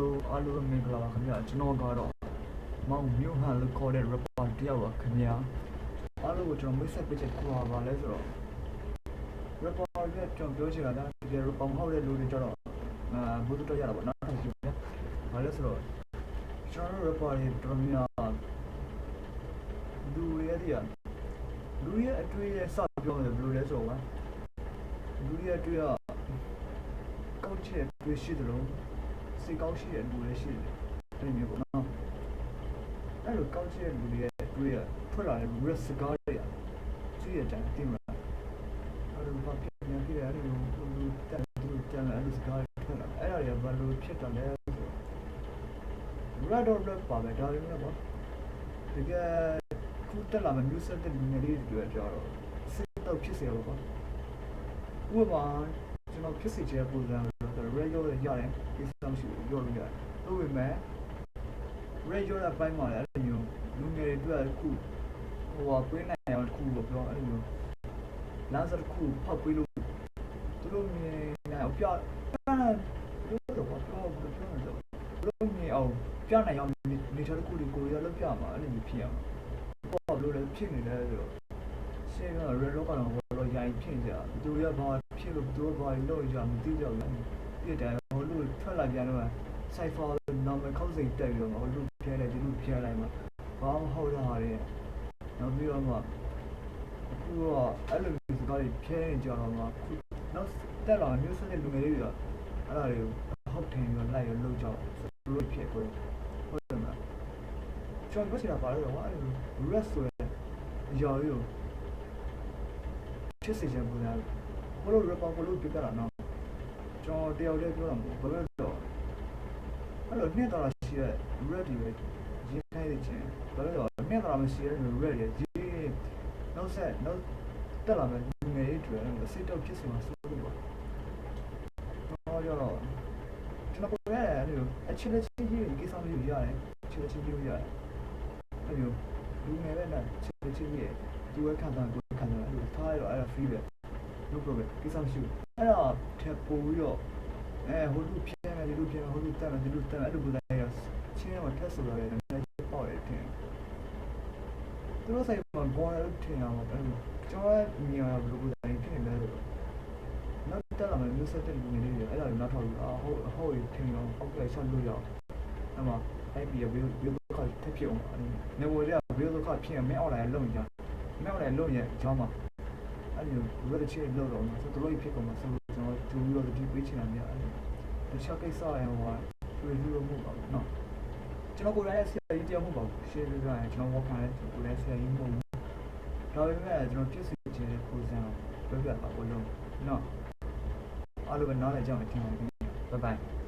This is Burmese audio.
ဆုံးအားလုံးမင်္ဂလာပါခင်ဗျာကျွန်တော်ကတော့မောင်မြို့ဟန်လို့ခေါ်တဲ့ rapper တယောက်ပါခင်ဗျာအားလုံးကိုကျွန်တော်မိတ်ဆက်ပေးချက်ကိုပါလဲဆိုတော့ rapper ရဲ့ကျွန်တော်ပြောချင်တာဒါဒီ rapper မဟုတ်တဲ့လူတွေကျတော့အာဘုဒ္ဓတော်ရတာပေါ့နော်ဟုတ်ပြီဗျာဘာလဲဆိုတော့ကျွန်တော်တို့ rapper တွေတော်တော်များများလူတွေရဲ့တရားလူရဲ့အတွေ့ရဲ့စပြောတယ်ဘယ်လိုလဲဆိုတော့လူရဲ့အတွေ့ကကောက်ချက်တွေ့ရှိတယ်လို့ စိတ်ကောင်းရှိတဲ့လူတွေရှိတယ်အဲ့ဒီမျိုးပေါ့နော်အဲ့လိုကောင်းရှိတဲ့လူတွေရဲ့တွေ့ရထွက်လာတဲ့လူရဲ့စကားတွေကသိရတဲ့အတိုင်းမလားအဲ့လိုဘာဖြစ်နေကြလဲအဲ့လိုလူတက်လူတက်အဲ့လိုစကားတွေထွက်လာအဲ့ဒါတွေကဘာလို့ဖြစ်တယ်လဲဆိုတော့ red or red ပါပဲဒါလည်းမဟုတ်တကယ်ခုတက်လာမယ့် new set တဲ့လူငယ်လေးတွေပြောတော့စိတ်တော့ဖြစ်စေရောပေါ့ဥပမာကျွန်တော်ဖြစ်စေချင်တဲ့ပုံစံ ဆိုတော့ red ရောရတယ်ကိစ္စမရှိဘူးပြောလို့ရတယ်ဟုတ်ပေမဲ့ red ရောတဲ့ဘိုင်းမှာလည်းအဲ့လိုမျိုးလူငယ်တွေအတွက်ခုဟိုဟာပြင်းနိုင်အောင်တစ်ခုလို့ပြောအဲ့လိုမျိုးလမ်းစတစ်ခုဖောက်ပြီးလို့သူတို့မြင်နိုင်အောင်ပြအဲ့လိုတော့ပြောပြောပြောနေတော့သူတို့မြင်အောင်ပြနိုင်အောင်နေထားတစ်ခုတွေကိုရလောက်ပြမှာအဲ့လိုမျိုးဖြစ်အောင်ပေါ့လို့လည်းဖြစ်နေတယ်ဆိုတော့ရှင်းတော့ red rock ကတော့ဘောလို့ရိုင်းဖြစ်ကြသူတွေကဘာဖြစ်လို့သူတို့ဘာလို့ရမသိကြဘူး ပြစ်တယ်ဟိုလူထွက်လာပြန်တော့ cipher normal ခောက်စိတ်တက်ပြီးတော့ဟိုလူပြဲတယ်ဒီလူပြဲလိုက်မှာဘာမှဟုတ်တာဟာတွေနောက်ပြီးတော့မှအခုတော့အဲ့လိုမျိုးစကားတွေပြဲနေကြတော့မှခုနောက်တက်လာမျိုးစတဲ့လူငယ်တွေကအဲ့ဒါတွေကိုဟုတ်တယ်ပြီးတော့လိုက်ရလို့ကြောက်လို့ဖြစ်ကိုဟုတ်တယ်မလားကျွန်တော်ပြောချင်တာပါလို့တော့အဲ့လို rest ဆိုတဲ့အရာကြီးကိုဖြစ်စေချင်ပုံစံဘလို့ rapper ဘလို့ပြပြတာနော် ကျွန်တော်တယောက်တည်းပြောတာမဟုတ်ဘူးဘာလို့လဲတော့အဲ့လိုနှစ်တော်ရှိတဲ့ red တွေရေးခိုင်းနေချင်းဘာလို့လဲတော့နှစ်တော်မရှိတဲ့ red တွေရေးနောက်ဆက်နောက်တက်လာမယ်လူငယ်တွေတွေစစ်တော့ဖြစ်စီမှာစိုးလို့ပါတော့ကြတော့ကျွန်တော်ပြောရတယ်အဲ့လိုအချင်းချင်းကြီးဒီကိစ္စမျိုးရတယ်ချင်းချင်းကြီးရတယ်အဲ့လိုလူငယ်ပဲနဲ့ချင်းချင်းကြီးဒီဝက်ခံတာကိုခံတာအဲ့လိုထားရတော့အဲ့ဒါ free ပဲ no problem ကိစ္စမရှိဘူး အဲ့တော့ထပ်ပို့ပြီးတော့အဲဟိုလူပြင်းမယ်ဒီလူပြင်းမယ်ဟိုလူတက်မယ်ဒီလူတက်မယ်အဲ့လိုပုံစံရချင်းရမှာထက်ဆိုရတယ်နည်းနည်းပေါ့ရတယ်ထင်သူတို့ဆိုင်မှာဘောရလို့ထင်အောင်အဲ့လိုကျွန်တော်မြင်ရဘယ်လိုပုံစံဖြစ်နေလဲဆိုတော့နောက်တက်လာမယ်မျိုးဆက်တဲ့လူငယ်လေးတွေအဲ့ဒါကိုနောက်ထောက်ပြီးအာဟုတ်ဟုတ်ထင်အောင်အောက်ကလိုက်ဆက်လို့ရအောင်အဲ့မှာအဲ့ပြီးဘယ်ဘယ်ဒုက္ခထပ်ဖြစ်အောင်နေဝရဘယ်ဒုက္ခဖြစ်ရင်မအောက်လိုက်လုံကြမအောက်လိုက်လုံရအကြောင်းမှာ အဲ့ဒီလိုလက်ချက်လောက်တော့မှာဆိုတို့ဖြစ်ကုန်မှာဆိုကျွန်တော်ဂျူပြီးတော့ဒီပေးချင်တာများအဲ့ဒီချက်ကိစ္စအရောကတွေ့လို့မဟုတ်ပါဘူးနော်ကျွန်တော်ကိုယ်တိုင်ဆရာကြီးတရားမဟုတ်ပါဘူးရှေ့ပြကြရင်ကျွန်တော်ဝေါခံတယ်ကိုယ်တိုင်ဆရာကြီးမဟုတ်ဘူးဒါပေမဲ့ကျွန်တော်ပြည့်စုံခြင်းတဲ့ပုံစံကိုပြောပြတာပေါ့လို့နော်အားလုံးကနားလည်ကြအောင်ကျွန်တော် Bye bye